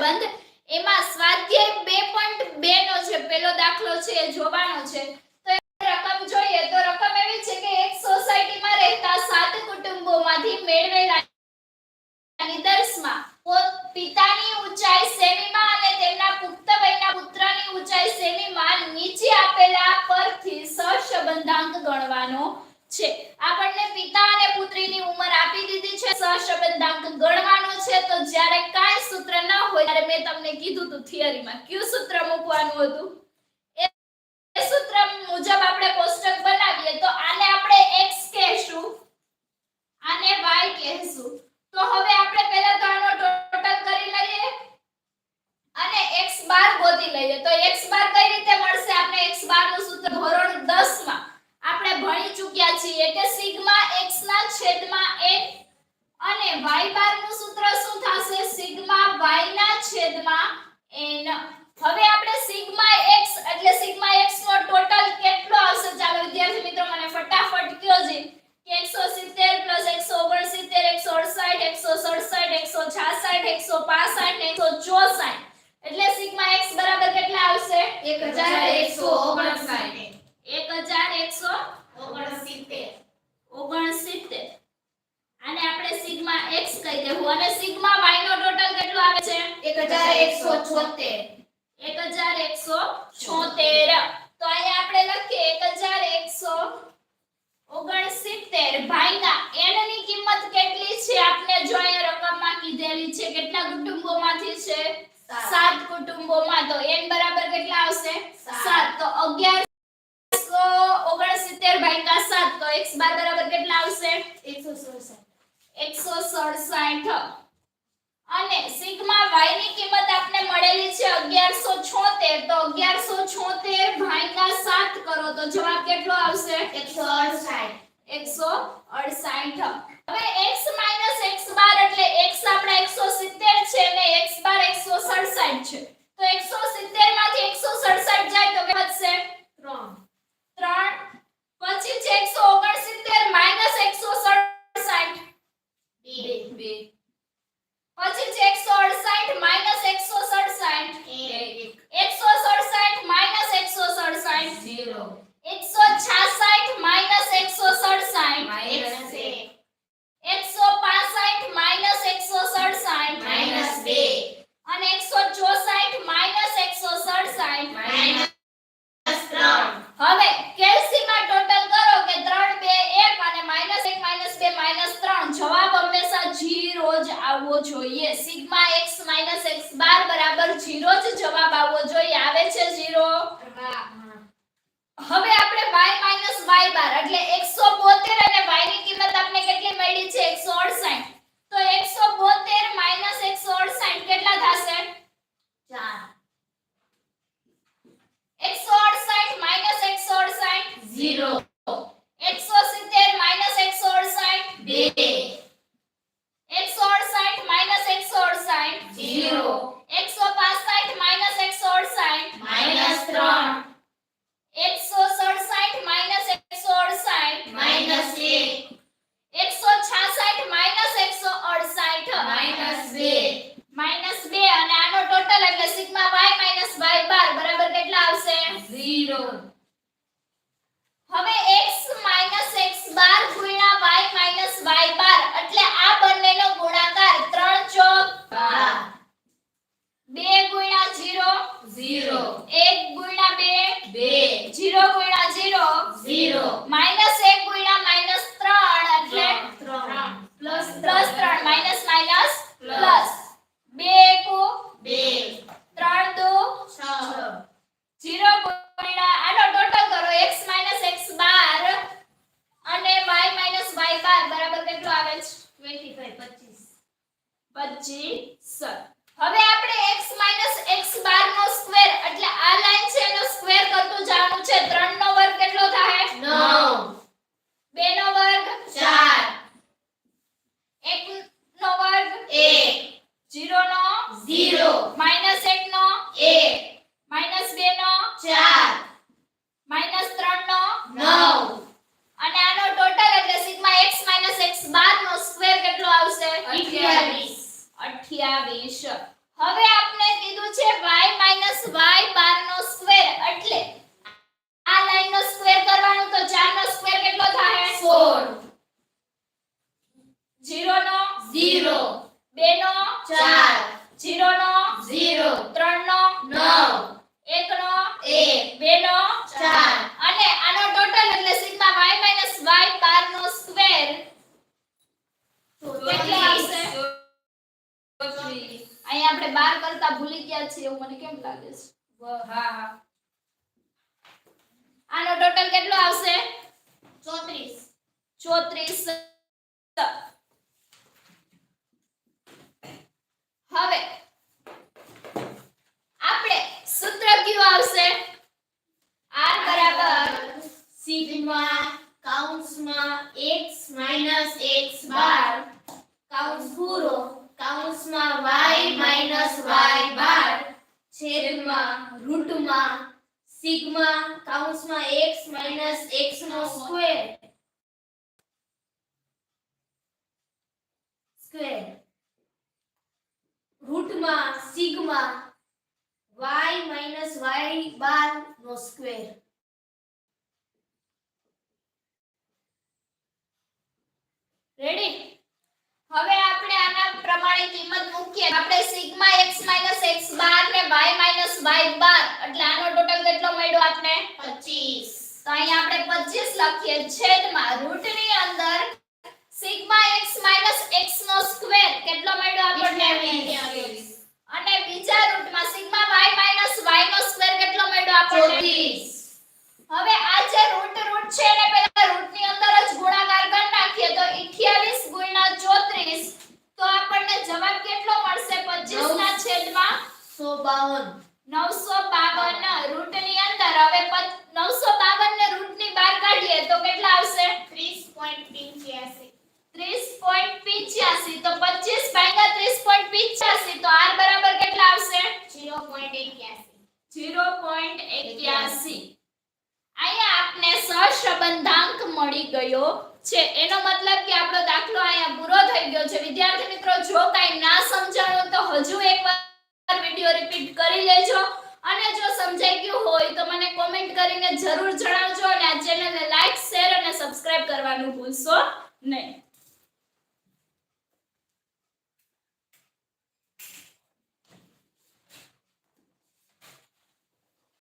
સંબંધ, એમાં સ્વાધ્યાય બે પોઈન્ટ બે નો છે, પેલો દાખલો છે, એ જોવાનો છે. તો રકમ જોઈએ, તો રકમ એવી છે કે એક સોસાયટીમાં રહેતા સાત કુટુંબોમાંથી મેળવેલા નિદર્શમાં પિતાની ઊંચાઈ સેમીમાં અને તેમના પુખ્ત વયના પુત્રની ઊંચાઈ સેમીમાં નીચે આપેલા પરથી સહસંબંધાંક ગણવાનો છે. આપણને પિતા અને છે સહસંબંધાંક ગણવાનો છે, તો જ્યારે કાંઈ સૂત્ર ન હોય, ત્યારે મેં તમને કીધું હતું થિયરીમાં. કયું સૂત્ર મૂકવાનું હતું? એ સૂત્ર મુજબ આપણે કોષ્ટક બનાવીએ, તો આને આપણે x કહેશું, આને y કહેશું. તો હવે આપણે પહેલા તો આનો ટોટલ કરી લઈએ અને x બાર ગોતી લઈએ. તો x બાર કઈ રીતે મળશે? આપણે x બારનું સૂત્ર ધોરણ 10 માં આપણે ભણી ચૂક્યા છીએ. કે સિગ્મા x ના છેદમાં પાસઠ ને એકસો ચોસાઠ. એટલે સિગ્મા x બરાબર કેટલા આવશે? 1159 1169 69 આને આપણે સિગ્મા x કહી દેવું. અને સિગ્મા y નો ટોટલ કેટલો આવે છે? 1176 1176 બરાબર કેટલા આવશે 167 અને સિગ્મા વાયની કિંમત આપને મળેલી છે 1176 તો 1176 ભાગ્યા 7 કરો તો જવાબ કેટલો આવશે? 168 હવે x x બાર એટલે x આપણા 170 છે અને x બાર 167 છે. તો 170 માંથી 167 જાય તો વધશે 3 પછી છે 169 માઇનસ 167 બે પછી છે 168 માઇનસ 167 167 માઇનસ 167 166 માઇનસ 167 165 માઇનસ 167 અને 164 માઇનસ 167 હવે કેલ્સીમાં ટોટલ કરો કે 3 2 1 અને માઇનસ 1 માઇનસ 2 માઇનસ 3 જવાબ હંમેશા 0 જ આવવો જોઈએ. Sigma x minus x bar બરાબર 0 જ જવાબ આવવો જોઈએ. આવે છે 0 હવે આપણે y માઇનસ y બાર એટલે 172 પચીસ હવે આપણે x x બાર નો સ્ક્વેર એટલે આ લાઈન છે એનો સ્ક્વેર કરતું જવાનું છે 3 નો વર્ગ કેટલો થાય? 9 2 નો વર્ગ 4 1 નો વર્ગ 1 0 નો 0 1 નો 1 2 નો 4 3 નો 9 4 નો સ્ક્વેર કેટલો થાય સોળ. 0 નો? 0 2 નો? 4 0 નો? 0 3 નો? 9 1 નો? એક. 2 નો? ચાર. અને આનો ટોટલ એટલે સિગ્મા y y બાર નો સ્ક્વેર કેટલો આવશે? અહીં આપણે બાર કરતા ભૂલી ગયા છીએ એવું મને કેમ લાગે છે? હા હા. આનો ટોટલ કેટલો આવશે? ચોત્રીસ. હવે આપણે સૂત્ર કયું આવશે? r બરાબર સિગ્મા કાઉન્સમાં x માઇનસ x બાર. કાઉન્સ પૂરો. કાઉન્સમાં y માઇનસ y બાર. છેદમાં રૂટમાં સિગ્મા કાઉન્સમાં x માઇનસ x નો square. Square રૂટમાં sigma y minus y bar નો સ્ક્વેર. રેડી? હવે આપણે આના પ્રમાણે કિંમત મૂકીએ. આપણે સિગ્મા x x ને y y એટલે આનો ટોટલ કેટલો મળ્યો આપણે પચીસ. તો અહીંયા આપણે 25 લખીએ. છેદમાં રૂટની અંદર સિગ્મા x x નો સ્ક્વેર કેટલો મળ્યો આપણને અને બીજા રૂટમાં સિગ્મા y y નો સ્ક્વેર કેટલો મળ્યો આપણને? ચોત્રીસ. હવે આ જે રૂટ રૂટ છે એને પહેલા રૂટની અંદર જ ગુણાકાર કરી નાખીએ તો 28 ગુણ્યા 34 તો આપણને જવાબ કેટલો મળશે? 25 ના છેદમાં સો બાવન. 952 રૂટની અંદર. હવે પચ- 952 ને રૂટની બહાર કાઢીએ તો કેટલા આવશે ત્રીસ પોઈન્ટ પંચ્યાસી 30.85 તો 25 ભાગ્યા 30.85 તો r બરાબર કેટલા આવશે જીરો પોઈન્ટ એક્યાસી 0.81 અહીંયા આપને સહસંબંધાંક મળી ગયો છે. એનો મતલબ કે આપણો દાખલો અહીંયા પૂરો થઈ ગયો છે. વિદ્યાર્થી મિત્રો, જો કાંઈ ના સમજાયું તો હજુ એકવાર વિડિયો રિપીટ કરી લેજો. અને જો સમજાઈ ગયું હોય તો મને કોમેન્ટ કરીને જરૂર જણાવજો અને આ ચેનલને લાઈક, શેર અને સબસ્ક્રાઇબ કરવાનું ભૂલશો નહીં.